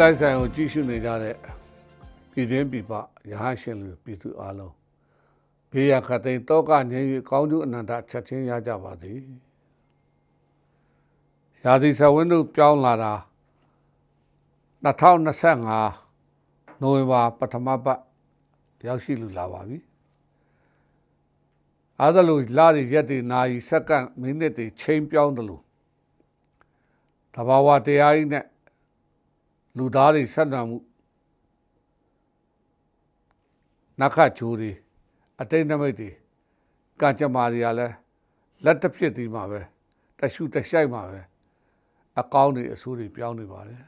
လိုက်ဆိုင်ကိုကြည့်ရှုနေကြတဲ့ပြည်တွင်းပြည်ပရဟန်းရှင်လူပြည်သူအလုံးဘေးရခတ်သိမ်းတောကငြိမ်း၍ကောင်းကျိုးအနန္တချက်ချင်းရကြပါသည်ရာသီဆဝင်းတို့ပြောင်းလာတာ2025နိုဝင်ဘာပထမပတ်ရောက်ရှိလူလာပါပြီအားသလိုလာရရက်တွေနာရီစက္ကန့်မိနစ်တွေချိန်ပြောင်းတယ်လို့တဘာဝတရားကြီးနဲ့ လူသားတွေဆက်နွယ်မှုနက္ခတ်ဂျိုးတွေအတိတ်နမိတ်တွေကံကြမ္မာတွေကလည်းလက်တစ်ဖြစ်ဒီမှာပဲတရှုတရှိုက်မှာပဲအကောင်းတွေအဆိုးတွေပြောင်းနေပါတယ်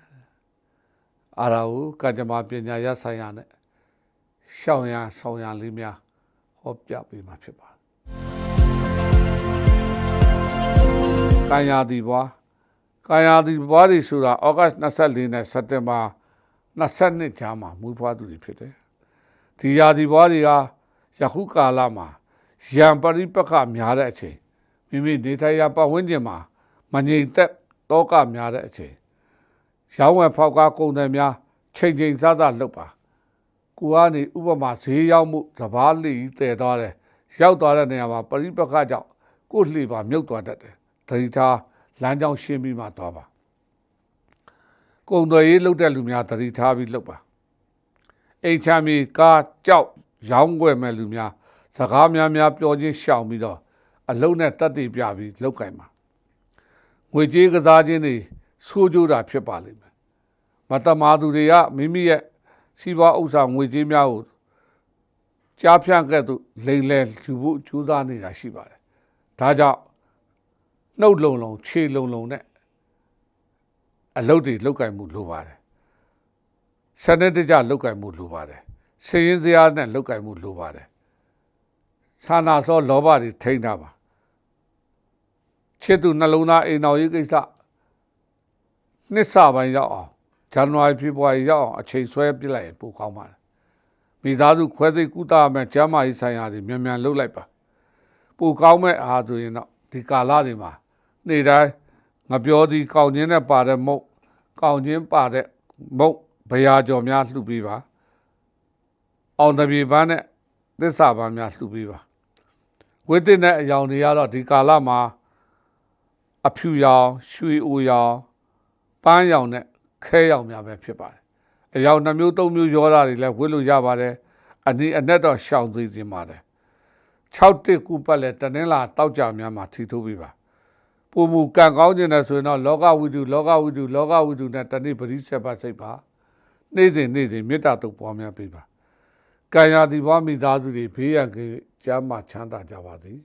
အာရာဟုကံကြမ္မာပညာရဆိုင်ရာနဲ့ရှောင်းရဆောင်းရလေးများဟောပြပေးမှာဖြစ်ပါတယ်ကံရာဒီဘွား ကာယာဒီဘွားတွေဆိုတာဩဂတ်24နဲ့စက်တင်ဘာ22ကြားမှာမူဖွားသူတွေဖြစ်တယ်။ဒီယာဒီဘွားတွေကယခုကာလမှာရံပရိပက္ခများတဲ့အချိန်မိမိနေထိုင်ရာပတ်ဝန်းကျင်မှာမငြိမ်သက်တောကများတဲ့အချိန်ရောင်းဝယ်ဖောက်ကားကုန်တယ်များချိန်ချိန်စားစားလုပ်ပါကိုကနေဥပမာဈေးရောက်မှုသဘာလိတည်သွားတယ်ရောက်သွားတဲ့နေရာမှာပရိပက္ခကြောင့်ကိုယ်လှေပါမြုပ်သွားတတ်တယ်ဒိဋ္ဌာ လမ်းကြောင်းရှင်းပြီးမှသွားပါကုံတော်ရေးလှုပ်တဲ့လူများတတိထားပြီးလှုပ်ပါအိမ်ချမ်းမီကားကြောက်ရောင်းွယ်မဲ့လူများစကားများများပြောချင်းရှောင်ပြီးတော့အလုံးနဲ့တက်တည်ပြပြီးလှုပ်ကင်ပါငွေကြေးကစားခြင်းတွေဆိုးကြိုးတာဖြစ်ပါလိမ့်မယ်မတမာသူတွေကမိမိရဲ့စီးပွားဥစ္စာငွေကြေးများကိုကြားဖြန့်ခဲ့သူလိမ်လည်ယူဖို့ကြိုးစားနေတာရှိပါတယ်ဒါကြောင့် နှုတ်လုံလုံခြေလုံလုံနဲ့အလုတ်တွေလောက်ကင်မှုလိုပါတယ်စနစ်တကျလောက်ကင်မှုလိုပါတယ်စည်ရင်စရာနဲ့လောက်ကင်မှုလိုပါတယ်ဆာနာစောလောဘတွေထိန်းတာပါချစ်သူနှလုံးသားအိမ်တော်ရေးကိစ္စနှစ်စပိုင်းရောက်အောင်ဇန်နဝါရီဖေဖော်ဝါရီရောက်အောင်အချိန်ဆွဲပြစ်လိုက်ရင်ပိုကောင်းပါတယ်မိသားစုခွဲစိတ်ကုသရမယ်ကျမ်းမာရေးဆိုင်ရာတွေမြန်မြန်လုပ်လိုက်ပါပိုကောင်းမဲ့အားဆိုရင်တော့ဒီကာလတွေမှာ နေ့တိုင်းငပြောသည်ကောင်းချင်းနဲ့ပါတဲ့မုတ်ကောင်းချင်းပါတဲ့မုတ်ဘရာကြော်များလှူပေးပါအောင်တပြေပန်းနဲ့သစ္စာပန်းများလှူပေးပါဝိသင်းတဲ့အယောင်တွေကတော့ဒီကာလမှာအဖြူရောင်ရွှေအိုရောင်ပန်းရောင်နဲ့ခဲရောင်များပဲဖြစ်ပါတယ်အယောင်နှမျိုးသုံးမျိုးရောတာတွေလည်းဝစ်လို့ရပါတယ်အနည်းအနက်တော့ရှောင်သိခြင်းပါတယ်6တစ်ခုပတ်လဲတနင်္လာတောက်ကြများမှာထီထိုးပေးပါ ပုံမူကံကောင်းခြင်းနဲ့ဆိုရင်တော့လောကဝိတုလောကဝိတုလောကဝိတုနဲ့တနေ့ပရိစ္ဆေပတ်စိတ်ပါနေ့စဉ်နေ့စဉ်မေတ္တာတုပ်ပွားများပေးပါကံရာဒီဘွားမိသားစုတွေဘေးရန်ကကျမ်းမာချမ်းသာကြပါသည်